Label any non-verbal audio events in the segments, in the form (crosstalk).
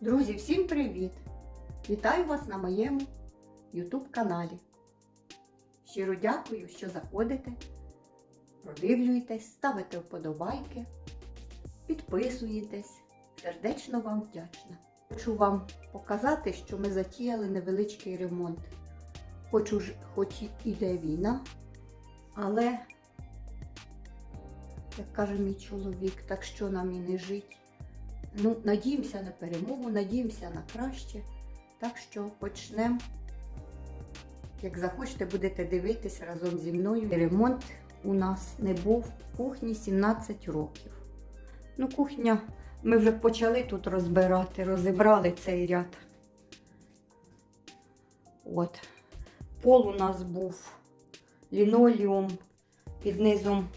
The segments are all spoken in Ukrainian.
Друзі, всім привіт! Вітаю вас на моєму YouTube каналі. Щиро дякую, що заходите, продивлюєтесь, ставите вподобайки, підписуєтесь. Сердечно вам вдячна. Хочу вам показати, що ми затіяли невеличкий ремонт. Хочу ж, хоч іде війна, але, як каже мій чоловік, так що нам і не жить. Ну, надіємося на перемогу, надіємося на краще. Так що почнемо. Як захочете, будете дивитись разом зі мною. Ремонт у нас не був в кухні 17 років. Ну, кухня ми вже почали тут розбирати, розібрали цей ряд. От. Пол у нас був лінолеум, під низом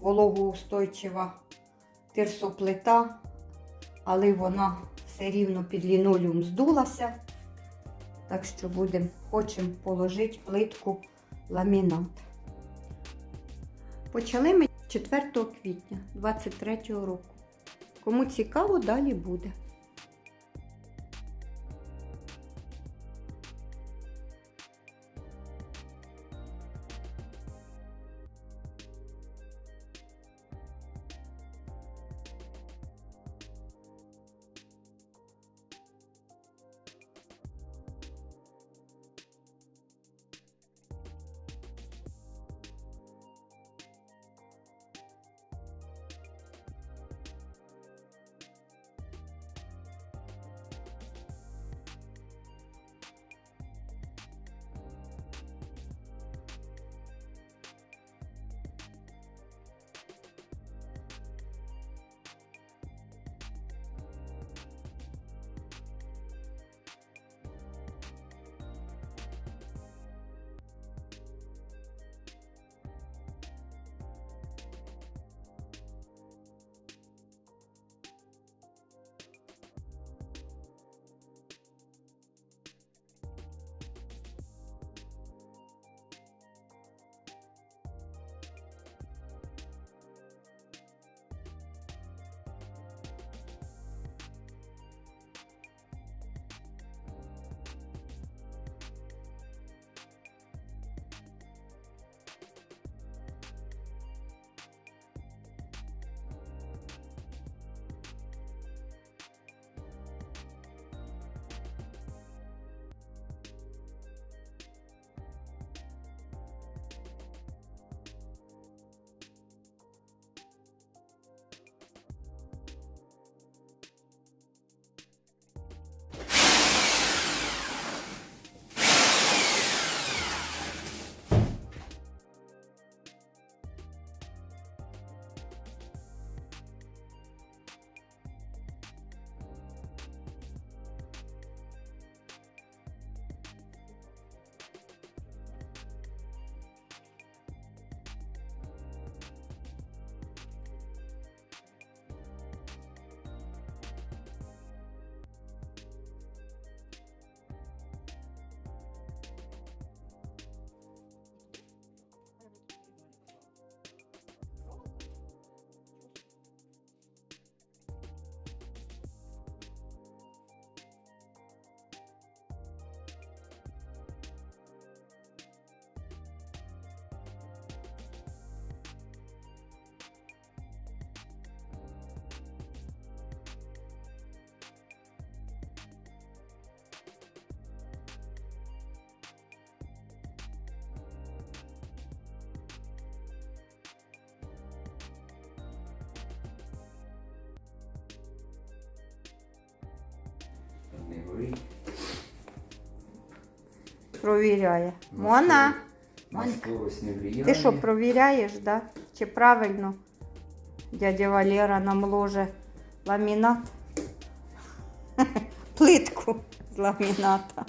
вологоустойчива тирсоплита але вона все рівно під лінолеум здулася. Так що будемо, хочемо положити плитку ламінат. Почали ми 4 квітня 23 року. Кому цікаво, далі буде. Не. Провіряє. На Мона, Монька, ти що, провіряєш, да? Чи правильно дядя Валера нам ложе ламінат? (laughs) Плитку з ламіната.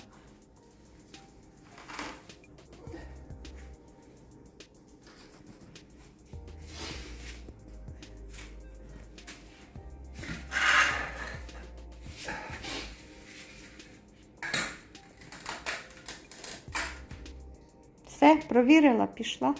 Все, провірила, пішла.